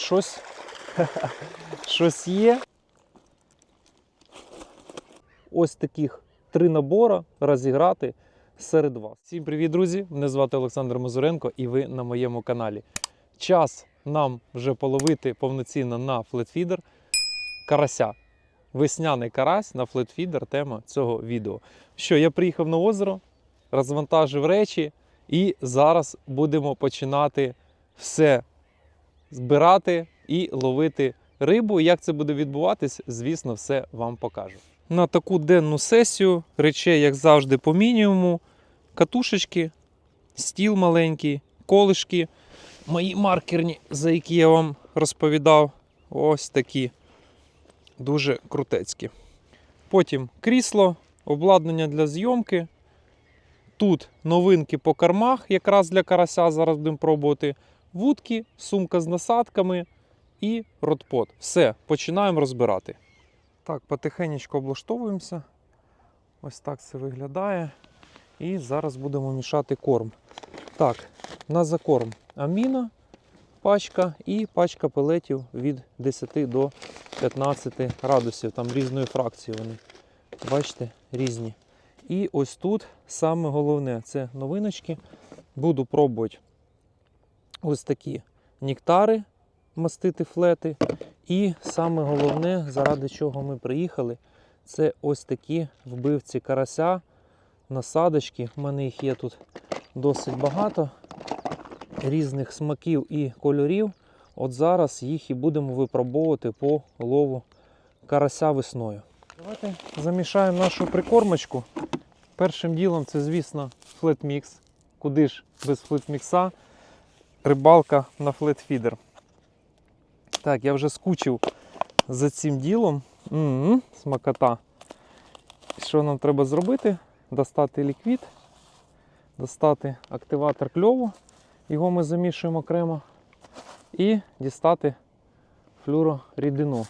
щось, щось є. Ось таких три набора розіграти серед вас. Всім привіт, друзі! Мене звати Олександр Мазуренко і ви на моєму каналі. Час нам вже половити повноцінно на флетфідер карася. Весняний карась на флетфідер тема цього відео. Що, я приїхав на озеро, розвантажив речі, і зараз будемо починати все збирати і ловити рибу. Як це буде відбуватись, звісно, все вам покажу. На таку денну сесію речей, як завжди, по мінімуму. Катушечки, стіл маленький, колишки, мої маркерні, за які я вам розповідав. Ось такі дуже крутецькі. Потім крісло, обладнання для зйомки. Тут новинки по кормах, якраз для карася зараз будемо пробувати. Вудки, сумка з насадками і ротпот. Все, починаємо розбирати. Так, потихеньку облаштовуємося. Ось так це виглядає. І зараз будемо мішати корм. Так, на закорм аміна пачка і пачка пелетів від 10 до 15 градусів. Там різної фракції вони. Бачите, різні. І ось тут саме головне це новиночки. Буду пробувати ось такі нектари мастити флети. І саме головне, заради чого ми приїхали, це ось такі вбивці карася, насадочки. У мене їх є тут досить багато різних смаків і кольорів. От зараз їх і будемо випробовувати по лову карася весною. Давайте замішаємо нашу прикормочку. Першим ділом це, звісно, флетмікс. Куди ж без флетмікса? Рибалка на флетфідер. Так, я вже скучив за цим ділом. М-м, смакота. Що нам треба зробити? Достати ліквід, достати активатор кльову, його ми замішуємо окремо, і дістати флюрорідину.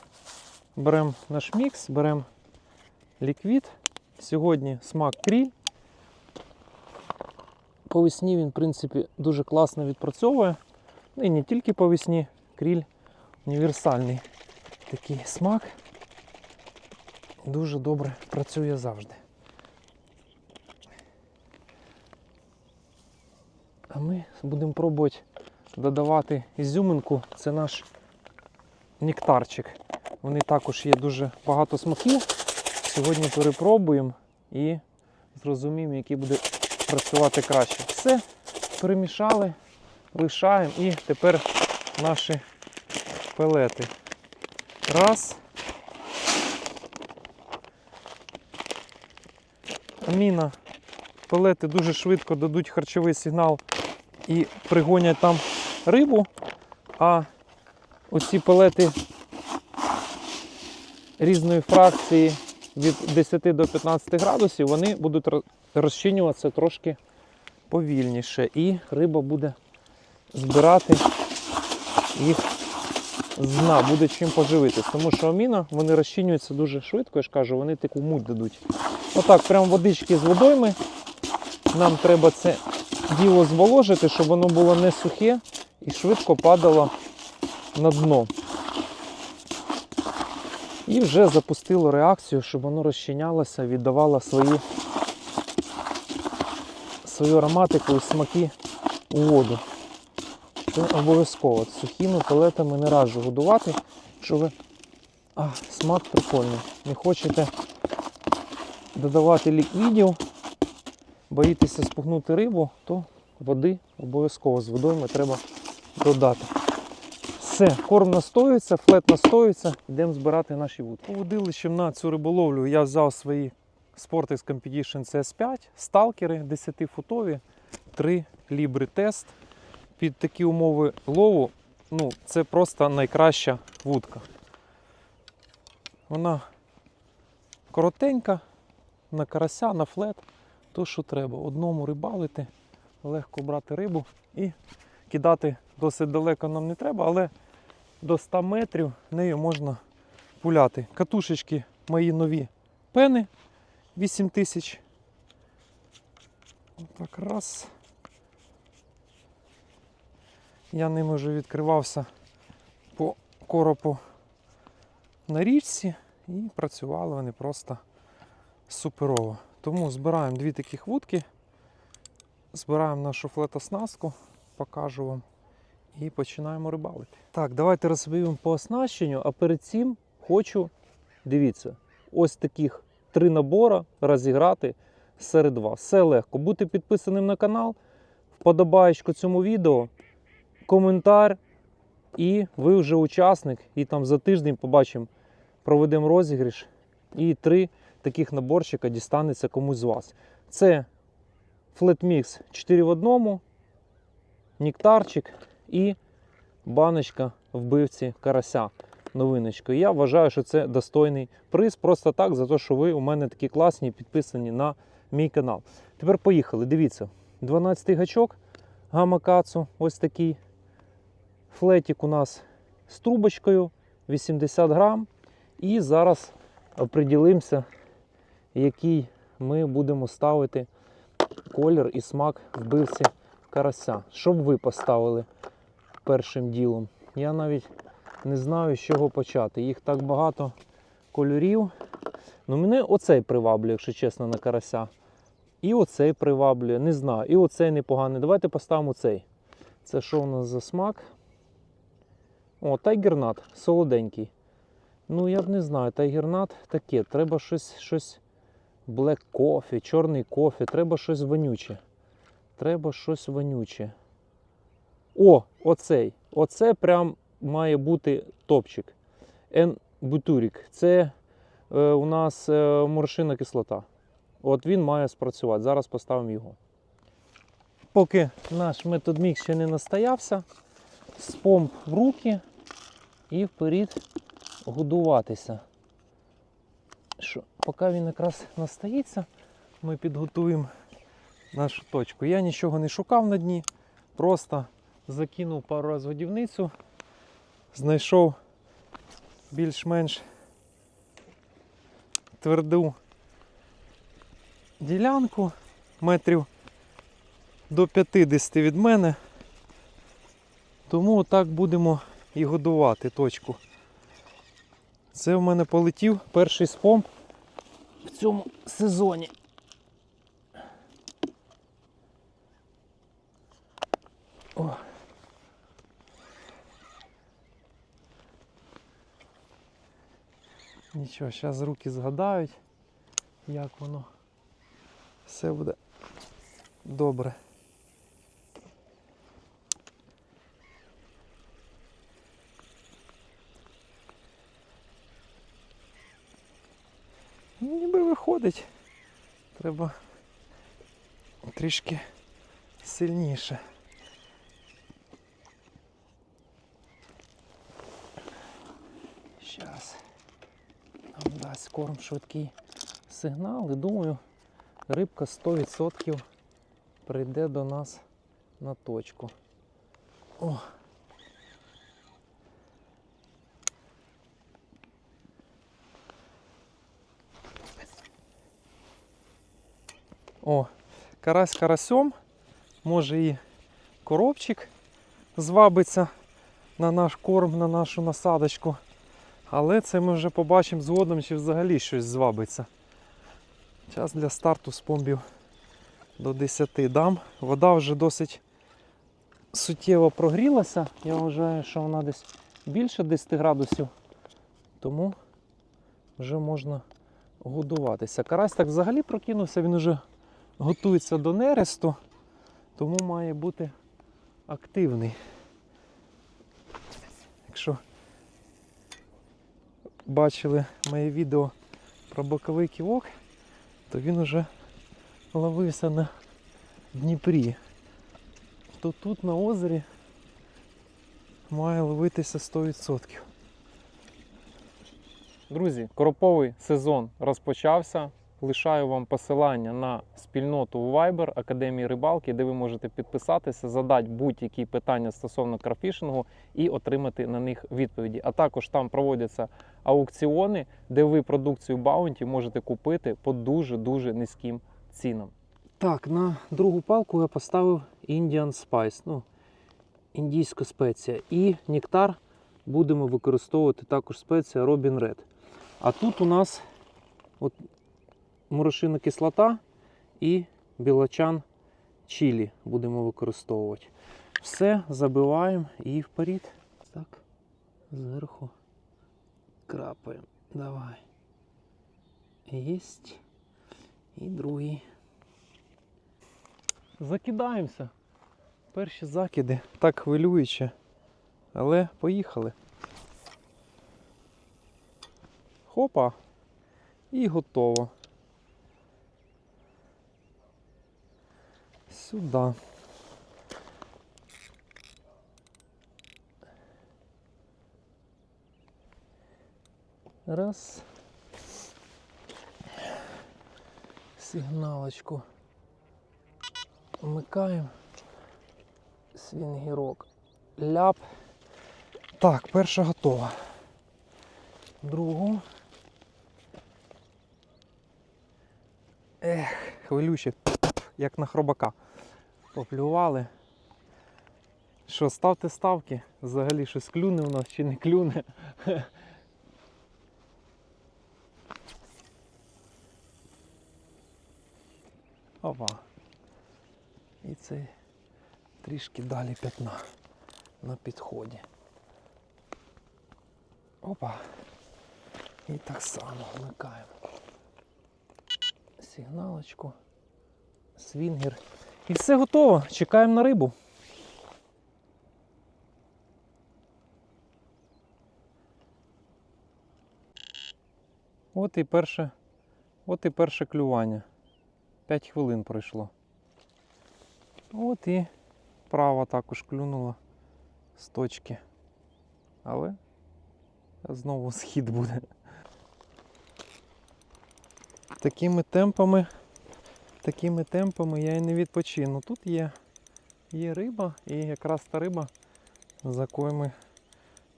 Беремо наш мікс, беремо ліквід. Сьогодні смак кріль. По весні він, в принципі, дуже класно відпрацьовує. Ну і не тільки по весні, кріль універсальний такий смак. Дуже добре працює завжди. А ми будемо пробувати додавати ізюминку. Це наш нектарчик. Вони також є дуже багато смаків. Сьогодні перепробуємо і зрозуміємо, який буде працювати краще. Все, перемішали, лишаємо і тепер наші пелети. Раз. Аміна. Пелети дуже швидко дадуть харчовий сигнал і пригонять там рибу, а оці пелети різної фракції від 10 до 15 градусів, вони будуть розчинюватися трошки повільніше. І риба буде збирати їх з дна, буде чим поживитись. Тому що аміна вони розчинюються дуже швидко, я ж кажу, вони таку муть дадуть. Отак, прям водички з водойми. Нам треба це діло зволожити, щоб воно було не сухе і швидко падало на дно. І вже запустило реакцію, щоб воно розчинялося, віддавало свої, свою ароматику і смаки у воду. Це обов'язково. Сухими пелетами не раджу годувати, якщо ви. А, смак прикольний. Не хочете додавати ліквідів, боїтеся спугнути рибу, то води обов'язково з водойми треба додати. Все, корм настоюється, флет настоюється, йдемо збирати наші вудки. Поводилищем на цю риболовлю я взяв свої Sportex Competition CS5, сталкери 10-футові, 3 лібри тест. Під такі умови лову, ну, це просто найкраща вудка. Вона коротенька, на карася, на флет, то що треба. Одному рибалити, легко брати рибу і кидати досить далеко нам не треба, але до 100 метрів нею можна пуляти. Катушечки мої нові пени 8000. Так, раз. Я ними вже відкривався по коропу на річці і працювали вони просто суперово. Тому збираємо дві таких вудки, збираємо нашу флетоснастку, покажу вам і починаємо рибалити. Так, давайте розповім по оснащенню, а перед цим хочу, дивіться, ось таких три набора розіграти серед вас. Все легко. Бути підписаним на канал, вподобаєчку цьому відео, коментар, і ви вже учасник. І там за тиждень побачимо, проведемо розіграш. І три таких наборчика дістанеться комусь з вас. Це Flatmix 4 в одному, нектарчик і баночка вбивці карася. Новиночкою. Я вважаю, що це достойний приз просто так, за те, що ви у мене такі класні підписані на мій канал. Тепер поїхали. Дивіться, 12 гачок гамакацу, ось такий. Флетик у нас з трубочкою 80 грам. І зараз оприділимося, який ми будемо ставити колір і смак вбивці карася. Щоб ви поставили першим ділом. Я навіть не знаю, з чого почати. Їх так багато кольорів. Ну, мене оцей приваблює, якщо чесно, на карася. І оцей приваблює, не знаю. І оцей непоганий. Давайте поставимо цей. Це що у нас за смак? О, тайгернат, солоденький. Ну, я б не знаю, тайгернат таке. Треба щось, щось блек кофе, чорний кофе, треба щось вонюче. Треба щось вонюче. О, оцей. Оце прям має бути топчик. Ен бутурік. Це е, у нас е, моршина кислота. От він має спрацювати. Зараз поставимо його. Поки наш метод мікс ще не настоявся, з помп в руки і вперед годуватися. Що, поки він якраз настоїться, ми підготуємо нашу точку. Я нічого не шукав на дні, просто закинув пару разів годівницю, знайшов більш-менш тверду ділянку метрів до 50 від мене. Тому так будемо і годувати точку. Це в мене полетів перший спом в цьому сезоні. О. Нічого, зараз руки згадають, як воно все буде добре. Ну, Ніби виходить. Треба трішки сильніше. Зараз нам дасть корм швидкий сигнал і думаю, рибка 100% прийде до нас на точку. О! О, карась карасем, може і коробчик звабиться на наш корм, на нашу насадочку. Але це ми вже побачимо згодом, чи взагалі щось звабиться. Час для старту з помбів до 10 дам. Вода вже досить суттєво прогрілася. Я вважаю, що вона десь більше 10 градусів. Тому вже можна годуватися. Карась так взагалі прокинувся, він вже готується до нересту, тому має бути активний. Якщо бачили моє відео про боковий ківок, то він уже ловився на Дніпрі. То тут на озері має ловитися 100%. Друзі, короповий сезон розпочався. Лишаю вам посилання на спільноту Viber Академії рибалки, де ви можете підписатися, задати будь-які питання стосовно крафішингу і отримати на них відповіді. А також там проводяться аукціони, де ви продукцію Bounty можете купити по дуже-дуже низьким цінам. Так, на другу палку я поставив Indian Spice, ну, індійська спеція. І нектар будемо використовувати також спеція Robin Red. А тут у нас от морошина кислота і білочан чилі будемо використовувати. Все забиваємо і вперед. Так, зверху крапаємо. Давай. Єсть. І другий. Закидаємося. Перші закиди. Так хвилююче. Але поїхали. Хопа. І готово. Сюди. Раз. Сигналочку. Вмикаємо. Свінгірок. Ляп. Так, перша готова. Другу. Ех, хвилюче, як на хробака. Поплювали. Що, ставте ставки? Взагалі щось клюне у нас чи не клюне. Опа. І це трішки далі п'ятна на підході. Опа. І так само вмикаємо. Сигналочку. Свінгер. І все готово. Чекаємо на рибу. От і перше, от і перше клювання. 5 хвилин пройшло. От і права також клюнула з точки. Але знову схід буде. Такими темпами, такими темпами я і не відпочину. Тут є, є риба і якраз та риба, за якою ми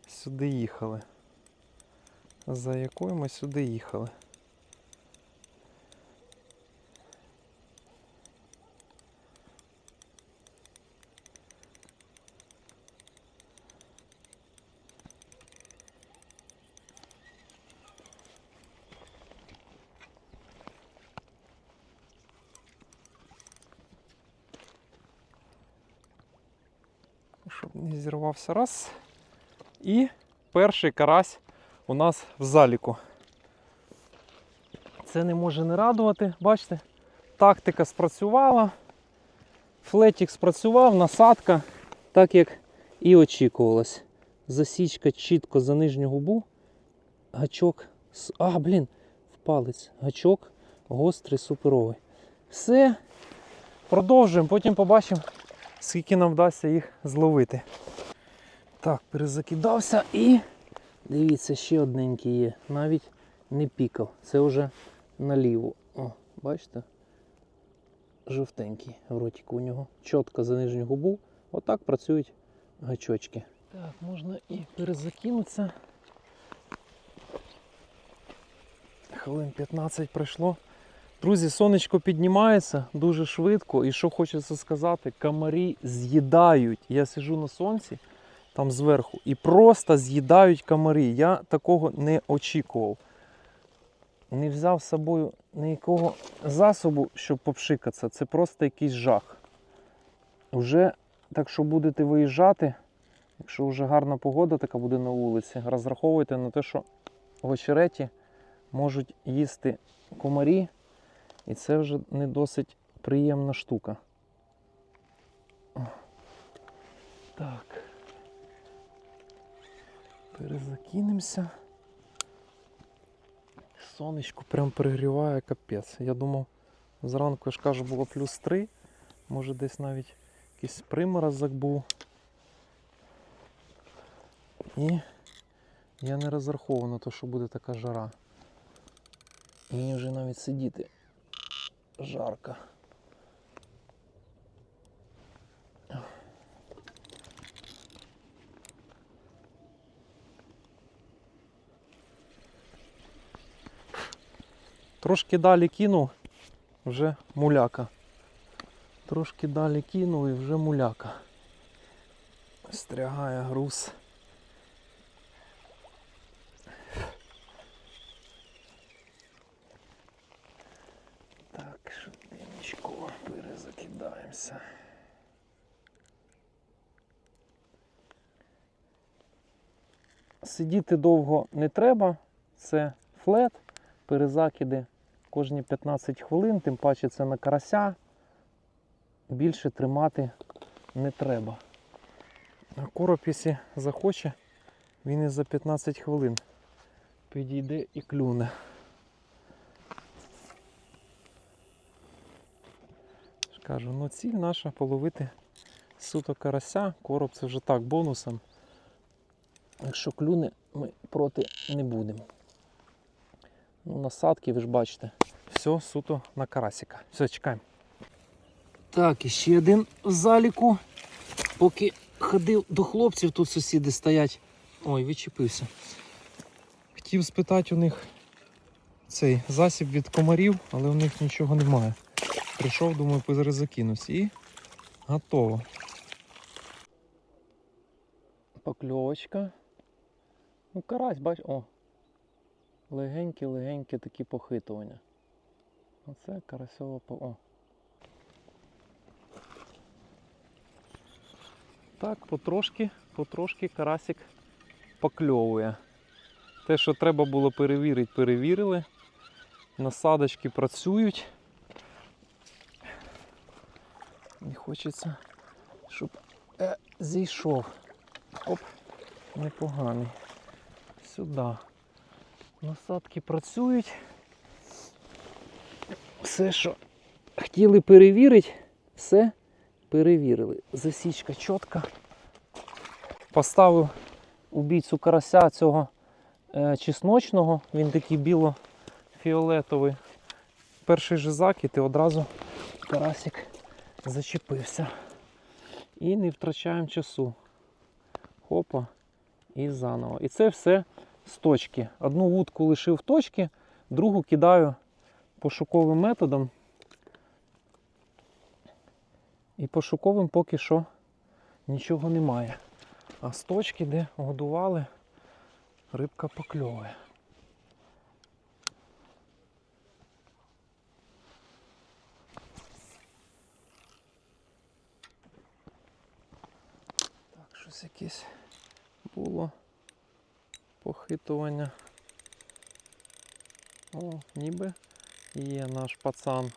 сюди їхали. За якою ми сюди їхали. щоб не раз. І перший карась у нас в заліку. Це не може не радувати, бачите? Тактика спрацювала, флетік спрацював, насадка, так як і очікувалось. Засічка чітко за нижню губу, гачок. А, блін, в палець. Гачок гострий, суперовий. Все. Продовжуємо, потім побачимо, скільки нам вдасться їх зловити. Так, перезакидався і дивіться, ще одненький є. Навіть не пікав. Це вже наліво. О, бачите? Жовтенький в ротику у нього. Чітко за нижню губу. Отак працюють гачочки. Так, можна і перезакинутися. Хвилин 15 пройшло. Друзі, сонечко піднімається дуже швидко. І що хочеться сказати, комарі з'їдають. Я сижу на сонці там зверху і просто з'їдають комарі. Я такого не очікував. Не взяв з собою ніякого засобу, щоб попшикатися. Це просто якийсь жах. Уже, так що будете виїжджати, якщо вже гарна погода така буде на вулиці, розраховуйте на те, що в очереті можуть їсти комарі. І це вже не досить приємна штука. Так. Перезакинемося. Сонечко прям перегріває капець. Я думав, зранку, я ж кажу, було плюс 3. Може десь навіть якийсь приморозок був. І я не розраховував на те, що буде така жара. Мені вже навіть сидіти жарко. Трошки далі кину, вже муляка. Трошки далі кину і вже муляка. Стрягає груз. Так, швидко, перезакидаємося. Сидіти довго не треба, це флет, перезакиди кожні 15 хвилин, тим паче це на карася. Більше тримати не треба. А короб, якщо захоче, він і за 15 хвилин підійде і клюне. Кажу, ну ціль наша половити суто карася. Короб це вже так бонусом. Якщо клюне, ми проти не будемо. Ну, насадки, ви ж бачите, все суто на карасика. Все, чекаємо. Так, і ще один в заліку. Поки ходив до хлопців, тут сусіди стоять. Ой, відчепився. Хотів спитати у них цей засіб від комарів, але у них нічого немає. Прийшов, думаю, перезакинусь і готово. Покльовочка. Ну, карась, бач, о. Легенькі-легенькі такі похитування. Оце карасьова по. Так, потрошки, потрошки карасик покльовує. Те, що треба було перевірити, перевірили. Насадочки працюють. Не хочеться, щоб е, зійшов. Оп, непоганий. Сюди. Насадки працюють. Все, що хотіли перевірити, все перевірили. Засічка чітка. Поставив убійцю карася цього е, чесночного, він такий біло-фіолетовий. Перший же закид і одразу карасик зачепився. І не втрачаємо часу. Хопа і заново. І це все з точки. Одну вудку лишив в точці, другу кидаю пошуковим методом. І пошуковим поки що нічого немає. А з точки, де годували, рибка покльовує. Так, щось якесь було похитування. О, ніби є наш пацан.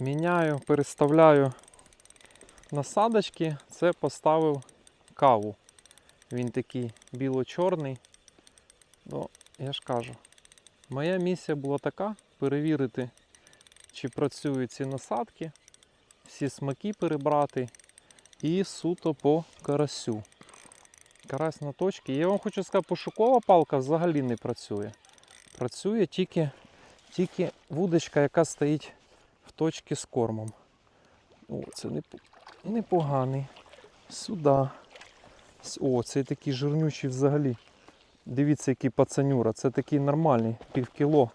Міняю, переставляю насадочки. Це поставив каву. Він такий біло-чорний. Ну, я ж кажу, моя місія була така перевірити, чи працюють ці насадки, всі смаки перебрати і суто по карасю. Карась на точці. Я вам хочу сказати, пошукова палка взагалі не працює. Працює тільки, тільки вудочка, яка стоїть в точці з кормом. О, це непоганий. Сюди. О, цей такий жирнючий взагалі. Дивіться, який пацанюра. Це такий нормальний, пів кіло.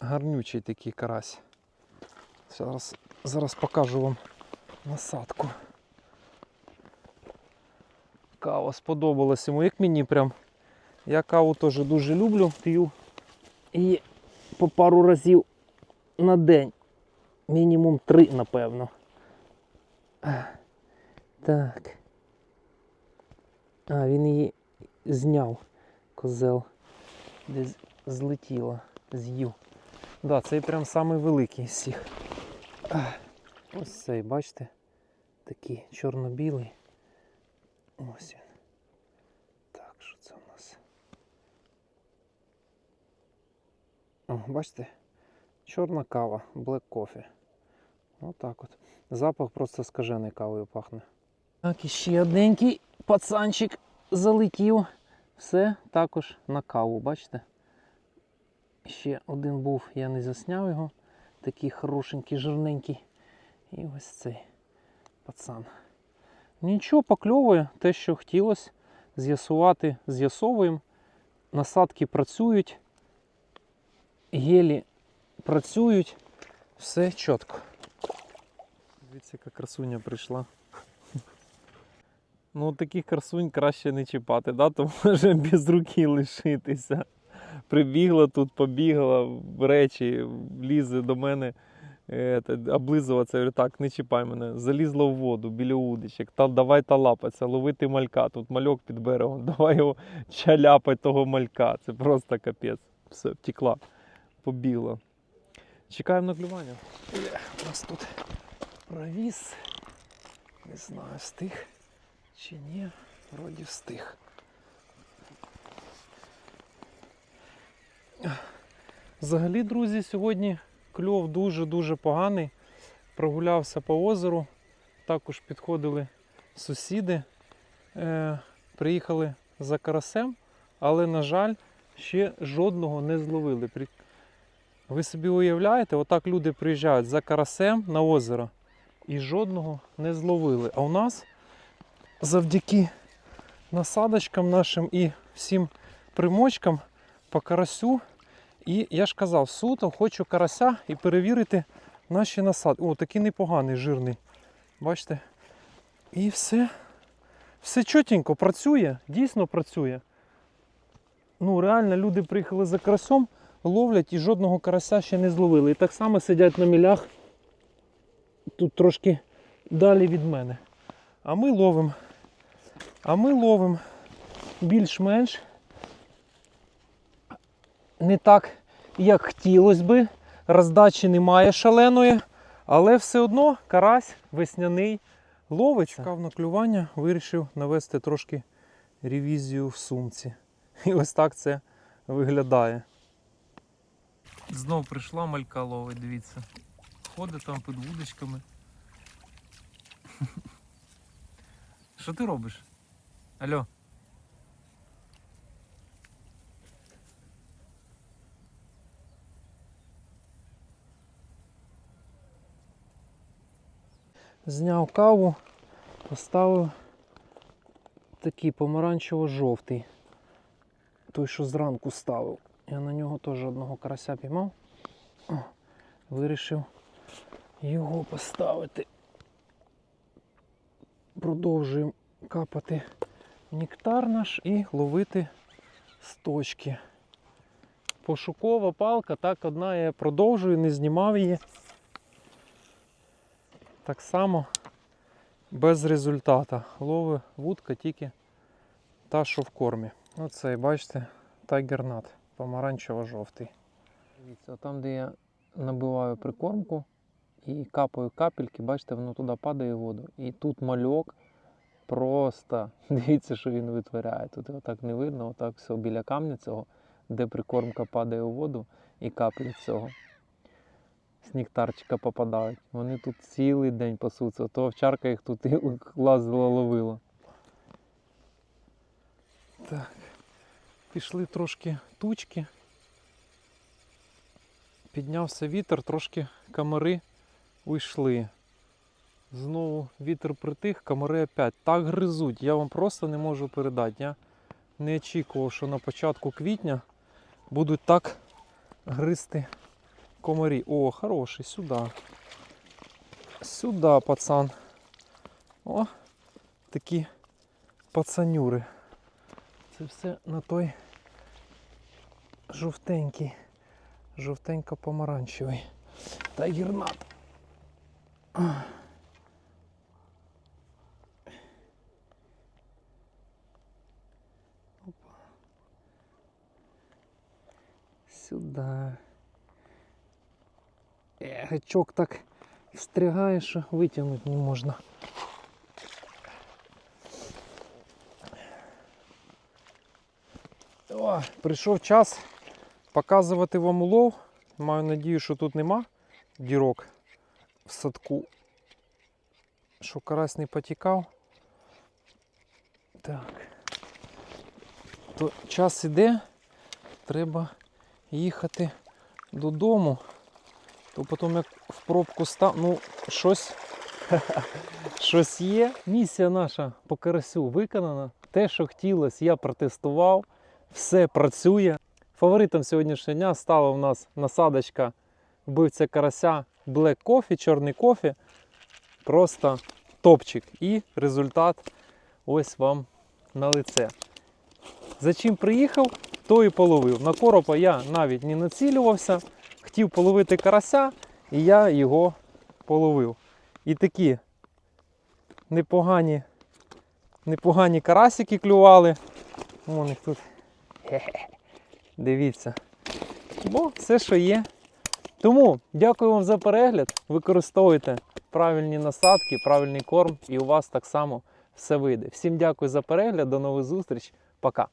Гарнючий такий карась. Зараз, зараз покажу вам насадку. Кава сподобалась йому, як мені прям. Я каву теж дуже люблю, п'ю. І по пару разів на день. Мінімум три, напевно. Так. А, він її зняв, козел. Десь злетіла, з'їв. Да, цей прям самий великий з всіх. Ось цей, бачите? Такий чорно-білий. Ось він. Так, що це у нас? Бачите? Чорна кава, black coffee. Отак от. Запах просто скажений кавою пахне. Так, і ще одненький пацанчик залетів. Все також на каву, бачите? Ще один був, я не засняв його. Такий хорошенький, жирненький. І ось цей пацан. Нічого покльовує, те, що хотілося з'ясувати, з'ясовуємо. Насадки працюють, гелі працюють, все чітко. Дивіться, яка красуня прийшла. Ну, таких красунь краще не чіпати, да? то може без руки лишитися. прибігла тут, побігла речі, лізе до мене. е, Облизуватися, я говорю, так, не чіпай мене. Залізла в воду біля удочок. Та давай та лапатися, ловити малька. Тут мальок під берегом. Давай його чаляпать того малька. Це просто капець. Все, втекла, побігла. Чекаємо на клювання. У нас тут провіс. Не знаю, встиг чи ні. Вроді встиг. Взагалі, друзі, сьогодні кльов дуже-дуже поганий. Прогулявся по озеру. Також підходили сусіди. Е, приїхали за карасем, але, на жаль, ще жодного не зловили. Ви собі уявляєте, отак люди приїжджають за карасем на озеро і жодного не зловили. А у нас завдяки насадочкам нашим і всім примочкам по карасю. І я ж казав, суто хочу карася і перевірити наші насадки. О, такий непоганий, жирний. Бачите? І все. Все чотенько працює, дійсно працює. Ну, реально, люди приїхали за карасем, ловлять і жодного карася ще не зловили. І так само сидять на мілях тут трошки далі від мене. А ми ловимо. А ми ловимо більш-менш не так, як хотілося би. Роздачі немає шаленої, але все одно карась весняний ловиться. Чекав на клювання, вирішив навести трошки ревізію в сумці. І ось так це виглядає. Знов прийшла малька ловить, дивіться. Ходить там під вудочками. Що ти робиш? Алло. Зняв каву, поставив такий помаранчево-жовтий. Той, що зранку ставив. Я на нього теж одного карася піймав. Вирішив його поставити. Продовжуємо капати нектар наш і ловити з точки. Пошукова палка, так одна я продовжую, не знімав її. Так само без результата. Лови вудка тільки та, що в кормі. Оцей, бачите, тайгернат, помаранчево-жовтий. Дивіться, там, де я набиваю прикормку і капаю капельки, бачите, воно туди падає воду. І тут мальок просто, дивіться, що він витворяє. Тут його так не видно, отак все біля камня цього, де прикормка падає у воду і каплі цього з нектарчика попадають. Вони тут цілий день пасуться. То овчарка їх тут і лазила, ловила. Так. Пішли трошки тучки. Піднявся вітер, трошки комари уйшли. Знову вітер притих, комари опять так гризуть. Я вам просто не можу передати. Я не очікував, що на початку квітня будуть так гризти комарі. О, хороший, сюди. Сюди, пацан. О, такі пацанюри. Це все на той жовтенький, жовтенько-помаранчевий. Та гірнат. Сюди. Е, гачок так встрягає, що витягнути не можна. Прийшов час показувати вам улов. Маю надію, що тут нема дірок в садку. Що карась не потікав. Так. То час іде, треба їхати додому то потім як в пробку став, ну щось, щось є. Місія наша по карасю виконана. Те, що хотілося, я протестував, все працює. Фаворитом сьогоднішнього дня стала у нас насадочка вбивця карася Black Coffee, чорний кофе. Просто топчик. І результат ось вам на лице. За чим приїхав? то і половив. На коропа я навіть не націлювався, хотів половити карася, і я його половив. І такі непогані, непогані карасики клювали. Вон тут. Хе-хе. Дивіться. Бо все, що є. Тому дякую вам за перегляд. Використовуйте правильні насадки, правильний корм, і у вас так само все вийде. Всім дякую за перегляд. До нових зустріч. Пока.